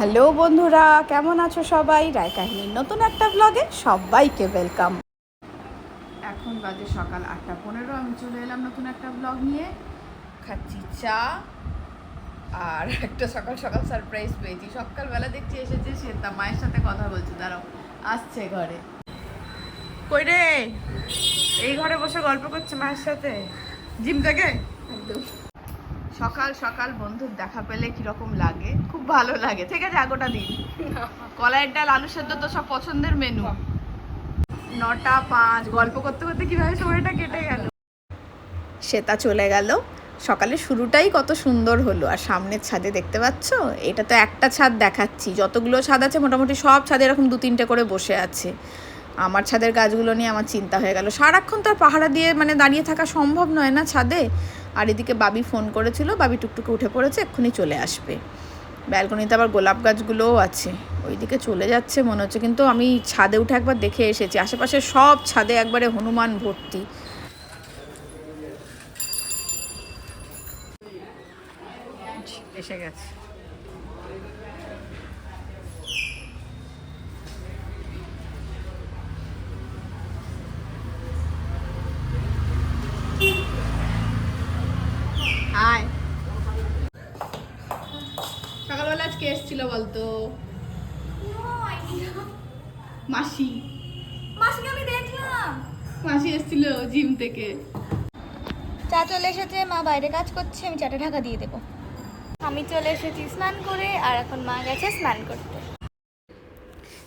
Hello বন্ধুরা, কেমন আছো সবাই? রায় কাহিনীর নতুন একটা ব্লগে সবাইকে ওয়েলকাম এখন বাজে সকাল আটটা পনেরো, আমি চলে এলাম নতুন একটা ব্লগ নিয়ে। খাচ্ছি চা, আর একটা সকাল সকাল সারপ্রাইজ পেয়েছি। সকালবেলা দেখছি এসেছে সে তা মায়ের সাথে কথা বলছে, দাঁড়াও, আসছে ঘরে। কই রে? এই ঘরে বসে গল্প করছে মায়ের সাথে? জিম থেকে? একদম। সকাল সকাল বন্ধুর দেখা পেলে কীরকম লাগে? খুব ভালো লাগে। ঠিক আছে, আগোটা দিন। কলাইয়ের ডাল আলু সেদ্ধ তো সব পছন্দের মেনু নটা পাঁচ, গল্প করতে করতে কীভাবে সময়টা কেটে গেল? শ্বেতা চলে গেল। সকালে শুরুটাই কত সুন্দর হলো। আর সামনের ছাদে দেখতে পাচ্ছ? এটা তো একটা ছাদ দেখাচ্ছি। যতগুলো ছাদ আছে, মোটামুটি সব ছাদে এরকম দু তিনটে করে বসে আছে। আমার ছাদের গাছগুলো নিয়ে আমার চিন্তা হয়ে গেল। সারাক্ষণ তো আর পাহারা দিয়ে মানে দাঁড়িয়ে থাকা সম্ভব নয় না ছাদে? আর এদিকে বাবি ফোন করেছিল, বাবি টুকটুকে উঠে পড়েছে, এক্ষুনি চলে আসবে। ব্যালকনিতে আবার গোলাপ গাছগুলোও আছে। ওইদিকে চলে যাচ্ছে, মনে হচ্ছে কিন্তু আমি ছাদে উঠে একবার দেখে এসেছি। আশেপাশে সব ছাদে একবারে হনুমান ভর্তি। এসে গেছে হাই সকালবেলা এসেছিল বলতো? মাসি। মাসিকে আমি দেখলাম। মাসি এসেছিল জিম থেকে। চা চলে এসেছে মা বাইরে কাজ করছে আমি চাটা ঢাকা দিয়ে দেবো। আমি চলে এসেছি স্নান করে আর এখন মা গেছে স্নান করতে।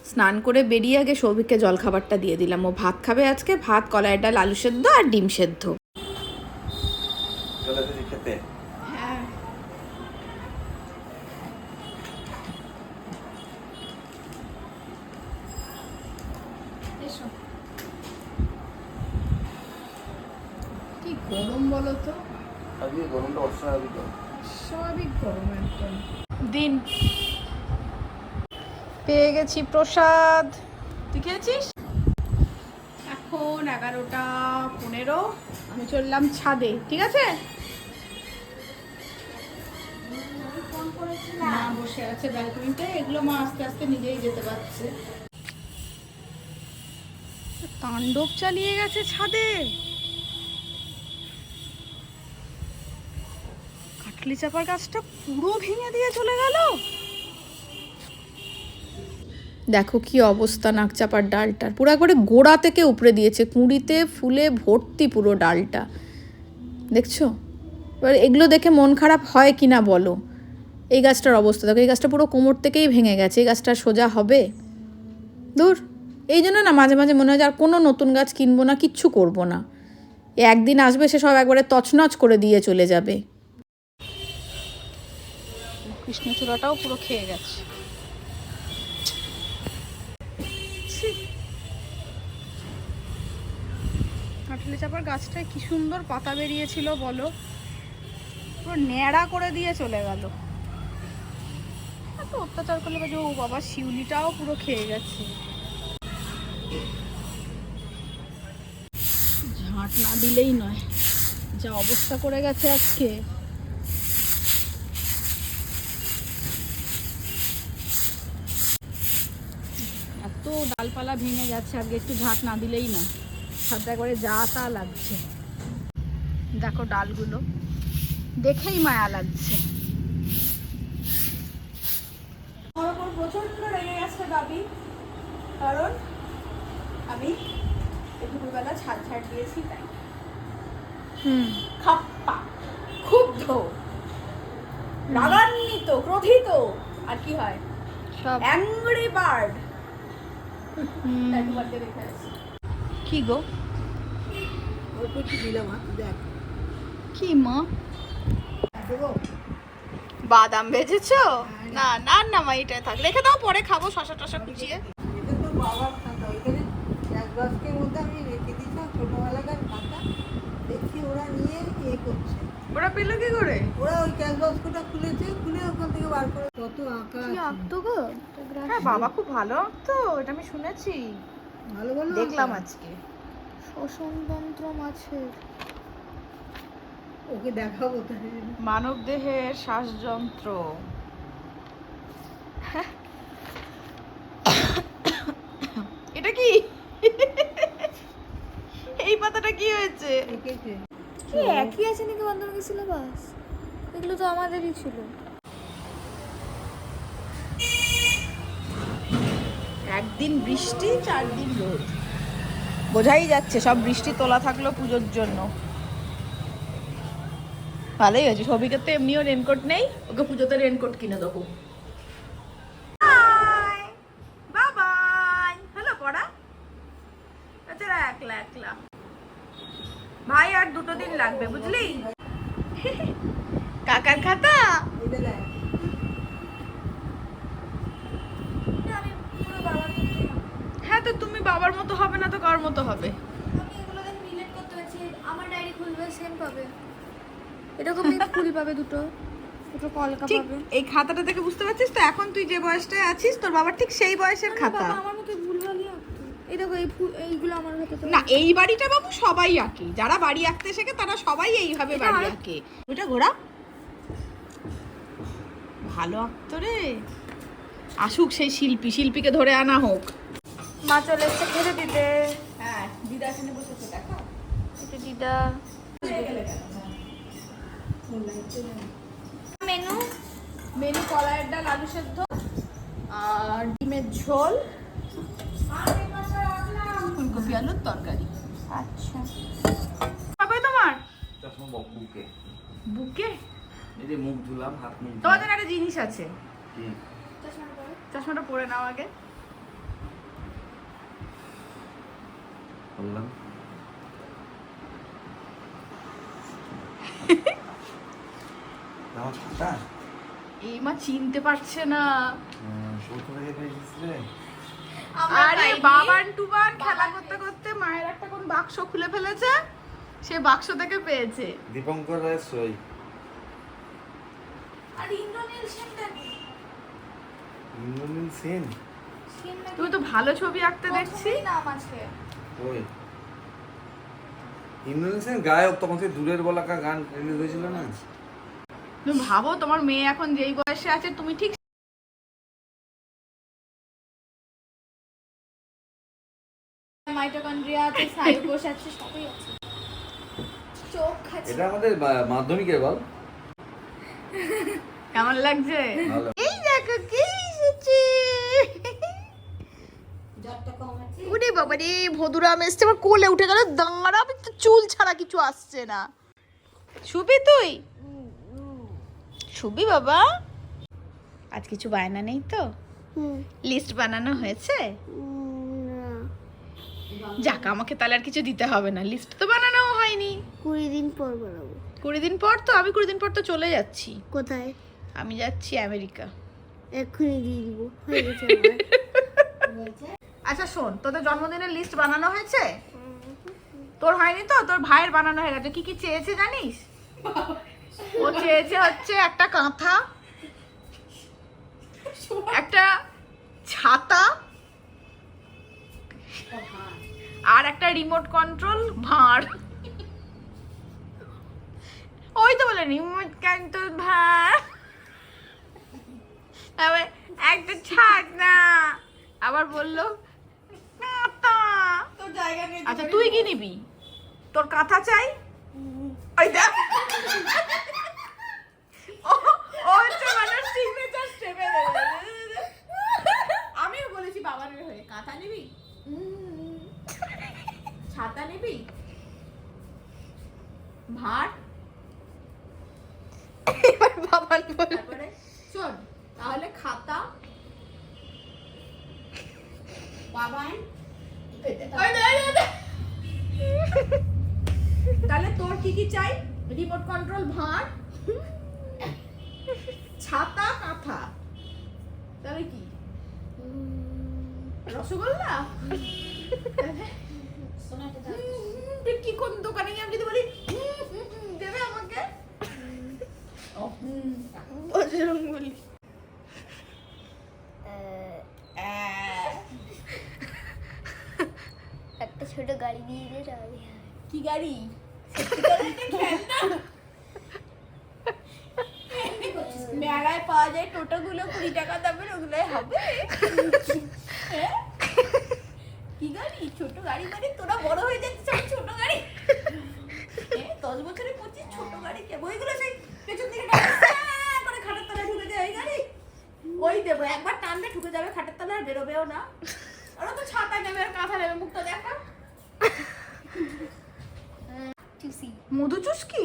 স্নান করে বেরিয়ে আগে সৌভিককে জলখাবারটা দিয়ে দিলাম। ও ভাত খাবে আজকে ভাত কলাইয়ের ডাল আলু সেদ্ধ আর ডিম সেদ্ধ চলে এসেছি খেতে হ্যাঁ এসো কি গরম বলো তো আজকে গরমটা অস্বাভাবিক স্বাভাবিক গরম একদম দিন পেয়ে গেছি প্রসাদ। তুই খেয়েছিস? এখন এগারোটা পনেরো আমি চললাম ছাদে ঠিক আছে? মা বসে আছে ব্যালকনিতে এগুলো মা আস্তে আস্তে নিজেই যেতে পারছে। তাণ্ডব চালিয়ে গেছে ছাদে। কাটলি চাপার গাছটা পুরো ভেঙে দিয়ে চলে গেল। দেখো কি অবস্থা নাকচাপার ডালটার। পুরো একবারে গোড়া থেকে উপরে দিয়েছে, কুঁড়িতে ফুলে ভর্তি পুরো ডালটা। দেখছ? এবার এগুলো দেখে মন খারাপ হয় কি না বলো? এই গাছটার অবস্থা, দেখো, এই গাছটা পুরো কোমর থেকেই ভেঙে গেছে, এই গাছটা সোজা হবে? দূর এই জন্য না মাঝে মাঝে মনে হয় যে আর কোনো নতুন গাছ কিনবো না, কিচ্ছু করব না। একদিন আসবে, সে সব একবারে তছনছ করে দিয়ে চলে যাবে। কৃষ্ণচূড়াটাও পুরো খেয়ে গেছে। কাঁঠালি চাপার গাছটায় কি সুন্দর পাতা বেরিয়েছিল বলো? পুরো ন্যাড়া করে দিয়ে চলে গেল। এত অত্যাচার করলে যে ও বাবা শিউলিটাও পুরো খেয়ে গেছে। ঝাঁট না দিলেই নয়, যা অবস্থা করে গেছে আজকে। এত ডালপালা ভেঙে গেছে আজকে, একটু ঝাঁট না দিলেই না ছাদটা করে যা তা লাগছে। দেখো ডালগুলো। দেখেই মায়া লাগছে। প্রচণ্ড রেগে গেছে দাবি কারণ আমি দুপুরবেলা ছাদ ছাড় দিয়েছি তাই। হুম। খাপ্পা। ক্ষুব্ধ। রাগান্বিত ক্রোধিত। আর কি হয়? সব। Angry bird. কি গো? কি মা? বাদাম ভেজেছো? না না না মা এটা থাক। রেখে দাও পরে খাব শশা টশা কুচিয়ে। বাবার খাতা ওইখানে এক বাস্কের মধ্যে আমি রেখে ছোটবেলাকার খাতা। দেখি ওরা নিয়ে ইয়ে করছে। ওরা পেল কি করে? ওরা ওই খুলেছে খুলে ওখান থেকে বার করে কত আঁকা কি আঁকতো গো? হ্যাঁ বাবা খুব ভালো তো এটা আমি শুনেছি। ভালো ভালো দেখলাম আজকে। শ্বসনতন্ত্র মাছের ওকে দেখাবো মানব দেহের শ্বাসযন্ত্র। এটা কি? এই পাতাটা কি হয়েছে? কি? একই আছে নাকি বান্ধবী ছিল বাস এগুলো তো আমাদেরই ছিল। একদিন বৃষ্টি চার দিন রোদ। বোঝাই যাচ্ছে, সব বৃষ্টি তোলা থাকল পুজোর জন্য। ভালোই হয়েছে। সবিকে তো এমনিও রেনকোট নেই, ওকে পুজোতে রেনকোট কিনে দেবো বাবাই হ্যালো পড়া বেচারা একলা একলা ভাই আর দুটো দিন লাগবে বুঝলি কাকার খাতা এটা দেখ আমি পুরো বাবার মতোই হব। হ্যাঁ তো তুমি বাবার মতো হবে না তো কার মতো হবে আমি এগুলো দেখে রিলেট করতে পারছি আমার ডায়েরি খুলবে সেম পাবে এরকমই ফুল পাবে দুটো দুটো কলকা ঠিক পাবে। এই খাতাটা থেকে বুঝতে পারছিস তো এখন তুই যে বয়সটায় আছিস তোর বাবার ঠিক সেই বয়সের খাতা। বাবা আমার আঁকতো। এই দেখো এই এইগুলো আমার হাতে না এই বাড়িটা বাবু সবাই আঁকে। যারা বাড়ি আঁকতে শেখে তারা সবাই এইভাবে বাড়ি আঁকে। ঘোরা। ভালো আঁকতো রে। আসুক সেই শিল্পী শিল্পীকে ধরে আনা হোক। মা চলে এসছে খেতে দিতে। হ্যাঁ দিদা এখানে বসেছে দেখো দিদা। মেনু? মেনু কলাইয়ের ডাল আলু সেদ্ধ আর ডিমের ঝোল। ফুলকপি আলুর তরকারি। আচ্ছা। কবে তোমার? চশমা বুকে বুকে। এই যে মুখ ধুলাম হাত মুখ। তোমাদের একটা জিনিস আছে। চশমাটা পরে নাও আগে। বললাম। খাতা এই মা চিনতে পারছে না। আরে বাবান টুবান খেলা করতে করতে মায়ের একটা কোন বাক্স খুলে ফেলেছে সে বাক্স থেকে পেয়েছে। দীপঙ্কর রায় সই আর ইন্দ্রনীল সেনটা ইন্দ্রনীল সেন? তুমি তো ভালো ছবি আঁকতে দেখছি। নাম আছে। ওই। ইন্দ্রনীল সেন গায়ক তখন সেই দূরের বলাকা গান রিলিজ হয়েছিল না? তুমি ভাবো তোমার মেয়ে এখন যেই বয়সে আছে তুমি ঠিক মাইটোকন্ড্রিয়া আছে স্নায়ু আছে সবই আছে। চোখ আছে এটা আমাদের মাধ্যমিকের বল। কেমন লাগছে? এই দেখো কি এসেছে। জ্বরটা কম আছে। ওরে বাবা রে ভদুরাম এসছে আমার কোলে উঠে গেল দাঁড়া তো চুল ছাড়া কিছু আসছে না। শুবি তুই? শুবি বাবা। আজ কিছু বায়না নেই তো? লিস্ট বানানো হয়েছে? যাক আমাকে তাহলে আর কিছু দিতে হবে না। লিস্ট তো বানানো হয়নি। কুড়ি দিন পর বানাবো। কুড়ি দিন পর তো আমি কুড়ি দিন পর তো চলে যাচ্ছি। কোথায়? আমি যাচ্ছি আমেরিকা। এক্ষুনি দিয়ে দিব। আচ্ছা শোন তোদের জন্মদিনের লিস্ট বানানো হয়েছে? তোর হয়নি তো? তোর ভাইয়ের বানানো হয়ে গেছে। কি কি চেয়েছে জানিস? ও চেয়েছে হচ্ছে একটা কাঁথা একটা ছাতা আর একটা রিমোট কন্ট্রোল ভাঁড়। ওই তো বলে রিমোট কন্ট্রোল ভাঁড়। আবার একটা ছাতা আবার বলল কাঁথা। তোর জায়গা আচ্ছা তুই কি নিবি? তোর কাঁথা চাই? ওই দেখ ও হচ্ছে মানে সিগনেচার স্টেপে আমিও বলেছি বাবার হয়ে কাঁথা নিবি? ছাতা নিবি? ভাত এবার বাবার বলে তারপরে শোন তাহলে খাতা। বাবাই তাহলে তোর কি কি চাই? রিমোট কন্ট্রোল ভাঁড় ছাতা কাঁথা। তাহলে কি? রসগোল্লা? কি কোন দোকানে গিয়ে আমি যদি বলি দেবে আমাকে? বলি একটা ছোট গাড়ি দিয়ে দিলে তাহলে কি গাড়ি? পাওয়া যায় টোটোগুলো কুড়ি টাকা গাড়ি তোরা বড় হয়ে ছোট গাড়ি দশ ছোট গাড়ি দিকে তলায় ঢুকে গাড়ি দেবো একবার টানলে ঢুকে যাবে খাটের তলায়, বেরোবেও না। ওরা তো ছাতা নেবে কাঁথা নেবে মুখটা দেখা। মধু চুস্কি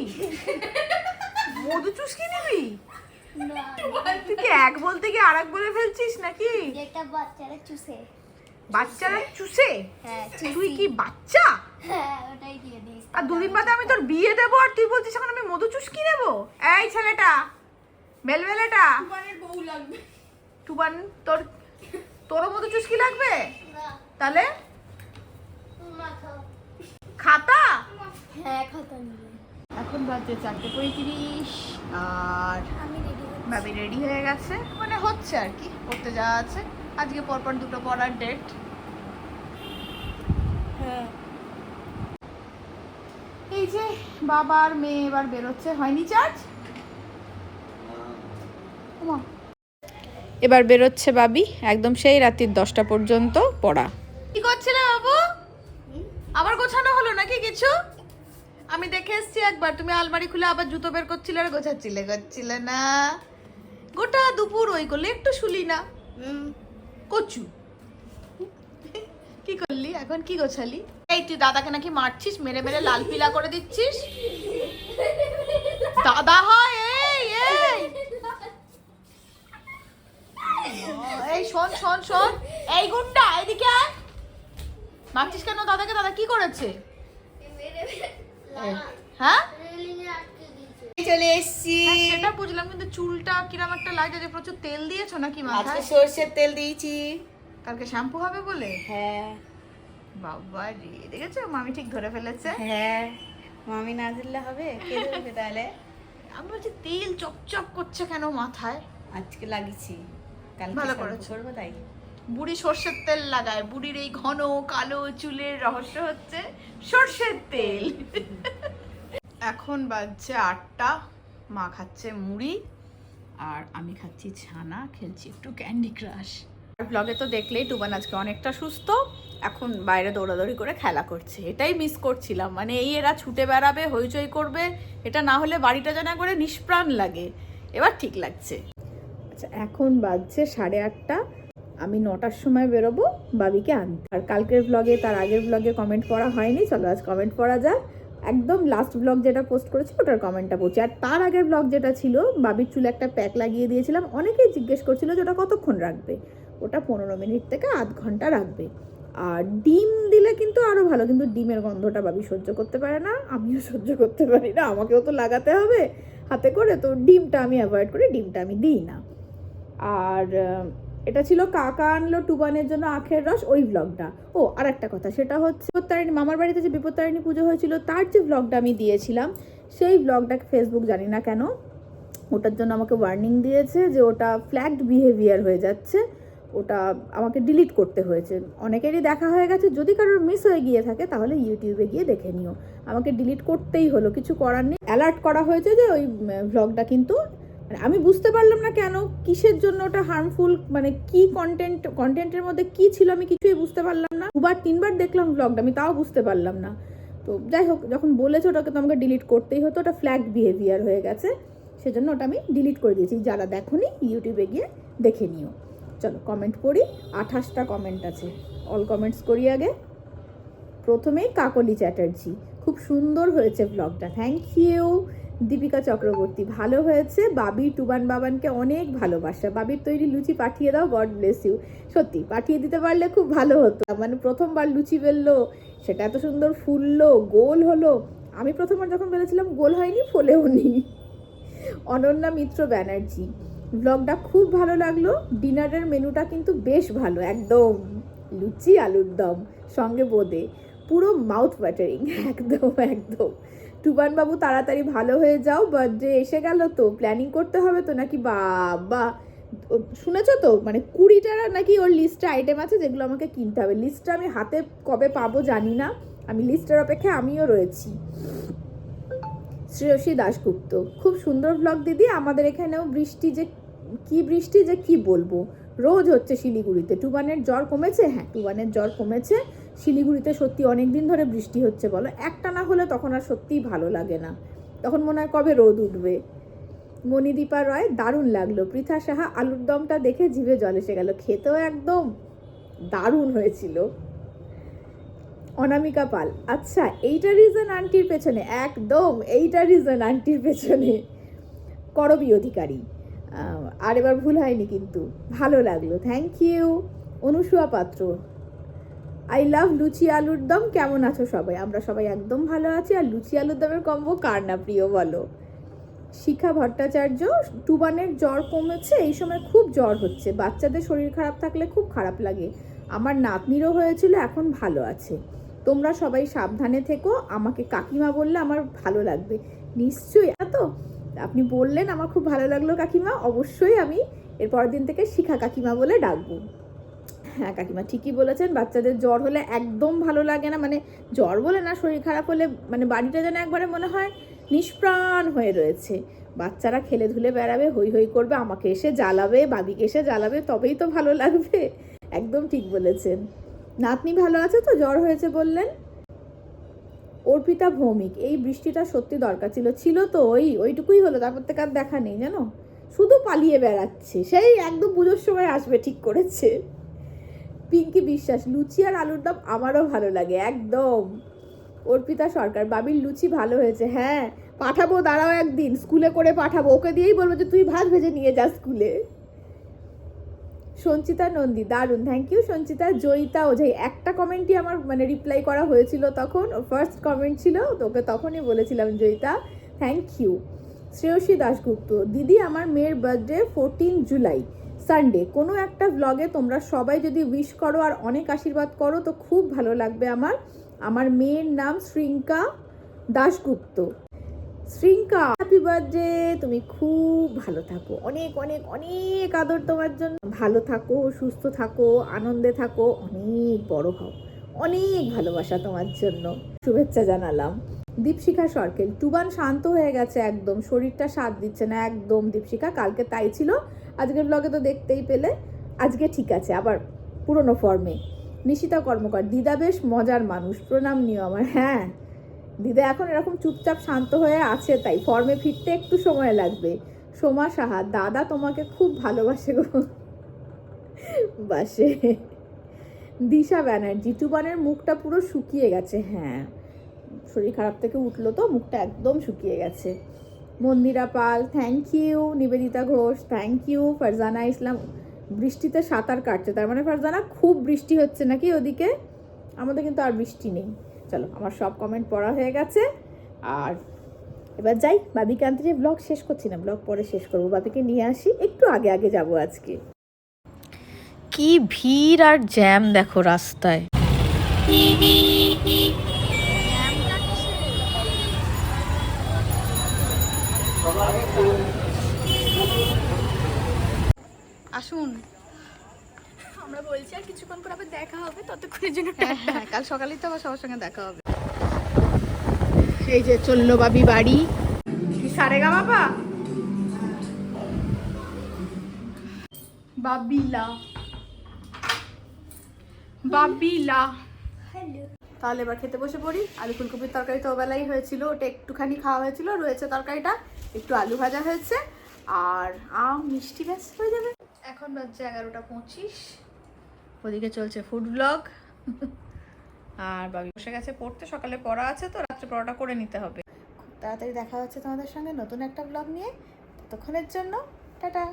মধু চুস্কি নিবি? তুই কি এক বলতে গিয়ে আর এক বলে ফেলছিস নাকি? যেটা বাচ্চারা চুষে। বাচ্চারা চুষে? হ্যাঁ তুই কি বাচ্চা? হ্যাঁ আর দুদিন বাদে আমি তোর বিয়ে দেবো আর তুই বলছিস এখন আমি মধু চুস্কি নেব? এই ছেলেটা বেলবেলেটা। বউ লাগবে। টুবান তোর তোরও মধু চুস্কি লাগবে? তাহলে? খাতা? হ্যাঁ খাতা নিয়ে এখন বাজে চারটে পঁয়ত্রিশ আর ভাবি রেডি হয়ে গেছে। মানে হচ্ছে আর কি করতে যাওয়া আছে। আজকে পরপর দুটো পড়ার ডেট হ্যাঁ। এই যে বাবা আর মেয়ে এবার বেরোচ্ছে। হয়নি চার্জ এবার বেরোচ্ছে বাবি একদম সেই রাত্রির দশটা পর্যন্ত পড়া। কি করছিলে বাবু? আবার গোছানো হলো নাকি কিছু? আমি দেখে এসছি একবার, তুমি আলমারি খুলে আবার জুতো বের করছিলে আর গোছাচ্ছিলে করছিলে না। গোটা দুপুর ওই করলে, একটু শুলি না। কচু। কি করলি? এখন কি গোছালি? এই, তুই দাদাকে নাকি মারছিস? মেরে মেরে লাল পিলা করে দিচ্ছিস? দাদা হয়, এই এই। এই, শোন শোন শোন। এই গুন্ডা, এদিকে আয়। মারছিস কেন দাদাকে? দাদা কি করেছে? হ্যাঁ? চলে এসছি। হ্যাঁ, সেটা বুঝলাম কিন্তু চুলটা কিরম একটা লাগছে? যে প্রচুর তেল দিয়েছ নাকি আজকে মাথায় সর্ষের তেল দিয়েছি। কালকে শ্যাম্পু হবে বলে? হ্যাঁ। বাবা রে দেখেছ? মামি ঠিক ধরে ফেলেছে। হ্যাঁ। মামি না দিলে হবে? কে দেবে তাহলে? আমি বলছি তেল চপচপ করছে কেন মাথায়? আজকে লাগিয়েছি। কালকে ভালো করেছ। করব তাই। বুড়ি সর্ষের তেল লাগায়। বুড়ির এই ঘন কালো চুলের রহস্য হচ্ছে সর্ষের তেল। এখন বাজছে আটটা, মা খাচ্ছে মুড়ি, আর আমি খাচ্ছি ছানা, খেলছি একটু ক্যান্ডি ক্রাশ ব্লগে তো দেখলেই টুবান আজকে অনেকটা সুস্থ, এখন বাইরে দৌড়াদৌড়ি করে খেলা করছে। এটাই মিস করছিলাম মানে এই এরা ছুটে বেড়াবে, হইচই করবে, এটা না হলে বাড়িটা যেন করে নিষ্প্রাণ লাগে। এবার ঠিক লাগছে। আচ্ছা এখন বাজছে সাড়ে আটটা। আমি নটার সময় বেরোবো, বাবিকে আনতে। আর কালকের ব্লগে তার আগের ব্লগে কমেন্ট পড়া হয়নি, চলো আজ কমেন্ট পড়া যাক। একদম লাস্ট ব্লগ যেটা পোস্ট করেছি ওটার কমেন্টটা পড়ছি। আর তার আগের ব্লগ যেটা ছিল, বাবির চুলে একটা প্যাক লাগিয়ে দিয়েছিলাম, অনেকেই জিজ্ঞেস করছিল যে ওটা কতক্ষণ রাখবে? ওটা পনেরো মিনিট থেকে আধ ঘণ্টা রাখবে। আর ডিম দিলে কিন্তু আরও ভালো, কিন্তু ডিমের গন্ধটা বাবি সহ্য করতে পারে না, আমিও সহ্য করতে পারি না, আমাকেও তো লাগাতে হবে হাতে করে, তো ডিমটা আমি অ্যাভয়েড করি, ডিমটা আমি দিই না। আর এটা ছিল কাকা আনলো টুবানের জন্য আখের রস ওই ব্লগটা ও আর একটা কথা, সেটা হচ্ছে বিপত্তারিণী, মামার বাড়িতে যে বিপত্তারিণী পুজো হয়েছিল, তার যে ব্লগটা আমি দিয়েছিলাম, সেই ব্লগটা ফেসবুক জানি না কেন, ওটার জন্য আমাকে ওয়ার্নিং দিয়েছে যে ওটা ফ্ল্যাগড বিহেভিয়ার হয়ে যাচ্ছে, ওটা আমাকে ডিলিট করতে হয়েছে। অনেকেরই দেখা হয়ে গেছে, যদি কারোর মিস হয়ে গিয়ে থাকে, তাহলে ইউটিউবে গিয়ে দেখে নিও। আমাকে ডিলিট করতেই হলো, কিছু করার নেই। অ্যালার্ট করা হয়েছে যে ওই ভ্লগটা কিন্তু আমি বুঝতে পারলাম না কেন কিসের জন্য ওটা হার্মফুল মানে কি কন্টেন্ট কন্টেন্টের মধ্যে কি ছিল আমি কিছুই বুঝতে পারলাম না। দুবার, তিনবার দেখলাম ব্লগটা আমি তাও বুঝতে পারলাম না। তো যাই হোক, যখন বলেছে ওটাকে তো আমাকে ডিলিট করতেই হতো, ওটা ফ্ল্যাগ বিহেভিয়ার হয়ে গেছে। সেজন্য ওটা আমি ডিলিট করে দিয়েছি। যারা দেখোনি ইউটিউবে গিয়ে দেখে নিও। চলো কমেন্ট করি। আঠাশটা কমেন্ট আছে। অল কমেন্টস করি আগে। প্রথমেই কাকলি চ্যাটার্জি। খুব সুন্দর হয়েছে ব্লগটা থ্যাংক ইউ দীপিকা চক্রবর্তী। ভালো হয়েছে। বাবি টুবান বাবানকে অনেক ভালোবাসা। বাবির তৈরি লুচি পাঠিয়ে দাও, গড ব্লেস ইউ। সত্যি, পাঠিয়ে দিতে পারলে খুব ভালো হতো। মানে প্রথমবার লুচি বেললো, সেটা এত সুন্দর ফুললো, গোল হলো। আমি প্রথমবার যখন বেলেছিলাম, গোল হয়নি, ফোলেও নি। অনন্যা মিত্র ব্যানার্জি। ব্লগটা খুব ভালো লাগল। ডিনারের মেনুটা কিন্তু বেশ ভালো, একদম লুচি আলুর দম সঙ্গে বোঁদে। পুরো মাউথ ওয়াটারিং একদম একদম। বাবু তাড়াতাড়ি ভালো হয়ে যাও। বার্থডে এসে গেল তো প্ল্যানিং করতে হবে তো নাকি? বাবা, শুনেছো তো? মানে কুড়িটার নাকি ওর লিস্টে আইটেম আছে যেগুলো আমাকে কিনতে হবে। লিস্টটা আমি হাতে কবে পাবো জানি না। আমি লিস্টের অপেক্ষা আমিও রয়েছি। শ্রেয়সী দাশগুপ্ত, খুব সুন্দর ব্লগ দিদি। আমাদের এখানেও বৃষ্টি যে, কি বৃষ্টি যে কি বলব? রোজ হচ্ছে শিলিগুড়িতে। টুবানের জ্বর কমেছে? হ্যাঁ টুবানের জ্বর কমেছে। শিলিগুড়িতে সত্যি অনেক দিন ধরে বৃষ্টি হচ্ছে বলো, একটা না হলে তখন আর সত্যিই ভালো লাগে না। তখন মনে হয় কবে রোদ উঠবে। মণিদীপা রয় দারুণ লাগল। পৃথা সাহা আলুর দমটা দেখে জিভে জল এসে গেল। খেতেও একদম দারুণ হয়েছিল। অনামিকা পাল আচ্ছা এইটা রিজন আন্টির পেছনে। একদম, এইটা রিজন আন্টির পেছনে। করবি অধিকারী। আর এবার ভুল হয়নি কিন্তু। ভালো লাগল। থ্যাংক ইউ অনুসুয়া পাত্র। আই লাভ লুচি আলুর দম। কেমন আছো সবাই? আমরা সবাই একদম ভালো আছি। আর লুচি আলুর দমের কম্বো কার না প্রিয় বলো? শিখা ভট্টাচার্য টুবানের জ্বর কমেছে, এই সময় খুব জ্বর হচ্ছে। বাচ্চাদের শরীর খারাপ থাকলে খুব খারাপ লাগে। আমার নাতনিরও হয়েছিল, এখন ভালো আছে। তোমরা সবাই সাবধানে থেকো। আমাকে কাকিমা বললে আমার ভালো লাগবে। নিশ্চয়ই এত আপনি বললেন, আমার খুব ভালো লাগল কাকিমা। অবশ্যই আমি এর পরের দিন থেকে শিখা কাকিমা বলে ডাকবো। হ্যাঁ কাকিমা ঠিকই বলেছেন, বাচ্চাদের জ্বর হলে একদম ভালো লাগে না। মানে জ্বর বলে না, শরীর খারাপ হলে মানে বাড়িটা যেন একবারে মনে হয় নিষ্প্রাণ হয়ে রয়েছে। বাচ্চারা খেলে ধুলে বেড়াবে হই হই করবে, আমাকে এসে জ্বালাবে বাবিকে এসে জ্বালাবে, তবেই তো ভালো লাগবে। একদম ঠিক বলেছেন। নাতনি ভালো আছে তো? জ্বর হয়েছে বললেন? অর্পিতা ভৌমিক, এই বৃষ্টিটা সত্যি দরকার ছিল। ছিল তো, ওই, ওইটুকুই হলো, তারপর থেকে আর দেখা নেই, জানো? শুধু পালিয়ে বেড়াচ্ছে, সেই একদম পুজোর সময় আসবে, ঠিক করেছে। পিঙ্কি বিশ্বাস, লুচি আর আলুর দম আমারও ভালো লাগে, একদম। অর্পিতা সরকার, বাবির লুচি ভালো হয়েছে হ্যাঁ। পাঠাবো, দাঁড়াও একদিন, স্কুলে করে পাঠাবো। ওকে দিয়েই বলব যে, তুই ভাত ভেজে নিয়ে যা স্কুলে। সঞ্চিতা নন্দী, দারুণ থ্যাংক ইউ সঞ্চিতা। জয়িতা ওঝাই, একটা কমেন্টই আমার মানে রিপ্লাই করা হয়েছিল তখন ফার্স্ট কমেন্ট ছিল তোকে তখনই বলেছিলাম, জয়িতা থ্যাংক ইউ শ্রেয়সী দাশগুপ্ত, দিদি, আমার মেয়ের বার্থডে ফোরটিন জুলাই সানডে কোনো একটা ব্লগে তোমরা সবাই যদি উইশ করো আর অনেক আশীর্বাদ করো, তো খুব ভালো লাগবে আমার। আমার মেয়ের নাম শৃঙ্কা দাশগুপ্ত। শৃঙ্কা হ্যাপি বার্থডে তুমি খুব ভালো থাকো। অনেক অনেক অনেক আদর তোমার জন্য। ভালো থাকো, সুস্থ থাকো, আনন্দে থাকো, অনেক বড় হও। অনেক ভালোবাসা তোমার জন্য। শুভেচ্ছা জানালাম। দীপশিখা সরকেল, টুবান শান্ত হয়ে গেছে একদম, শরীরটা সাথ দিচ্ছে না একদম দীপশিখা, কালকে তাই ছিল, আজকের ব্লগে তো দেখতেই পেলে। আজকে ঠিক আছে, আবার পুরনো ফর্মে নিশিতা কর্মকার, দিদা বেশ মজার মানুষ, প্রণাম নিও আমার হ্যাঁ। দিদা এখন এরকম চুপচাপ শান্ত হয়ে আছে তাই ফর্মে ফিরতে একটু সময় লাগবে। সোমা সাহা, দাদা তোমাকে খুব ভালোবাসে গো। বাসে। দিশা ব্যানার্জি টুবানের মুখটা পুরো শুকিয়ে গেছে হ্যাঁ। শরীর খারাপ থেকে উঠল তো, মুখটা একদম শুকিয়ে গেছে। Mandira Pal thank you Nibedita Ghosh thank you Farzana Islam, বৃষ্টিতে সাঁতার কাটছে, তার মানে ফারজানা খুব বৃষ্টি হচ্ছে নাকি ওদিকে? আমাদের কিন্তু আর বৃষ্টি নেই। চলো, আমার সব কমেন্ট পড়া হয়ে গেছে। আর এবার যাই বাবিকে ব্লগ শেষ করছি না ব্লগ পরে শেষ করব বাবিকে নিয়ে আসি, একটু আগে আগে যাব আজকে। কি ভিড় আর জ্যাম দেখো রাস্তায়। আসুন। আমরা বলছি আর কিছুক্ষণ পর আবার দেখা হবে ততক্ষণের জন্য হ্যাঁ হ্যাঁ কাল সকালেই তো আবার সবার সঙ্গে দেখা হবে। এই যে চলল বাবি বাড়ি। কি সারে গা বাবা? বাবিলা। বাবিলা। তাহলে এবার খেতে বসে পড়ি। আলু ফুলকপির তরকারি তো ওবেলাই হয়েছিল ওটা একটুখানি খাওয়া হয়েছিল রয়েছে তরকারিটা একটু আলু ভাজা হয়েছে আর আম মিষ্টি ব্যাস হয়ে যাবে। এখন বাজছে এগারোটা পঁচিশ ওদিকে চলছে ফুড ব্লগ আর বাবি বসে গেছে পড়তে সকালে পড়া আছে তো রাত্রে পড়াটা করে নিতে হবে। খুব তাড়াতাড়ি দেখা হচ্ছে তোমাদের সঙ্গে নতুন একটা ব্লগ নিয়ে। ততক্ষণের জন্য টাটা।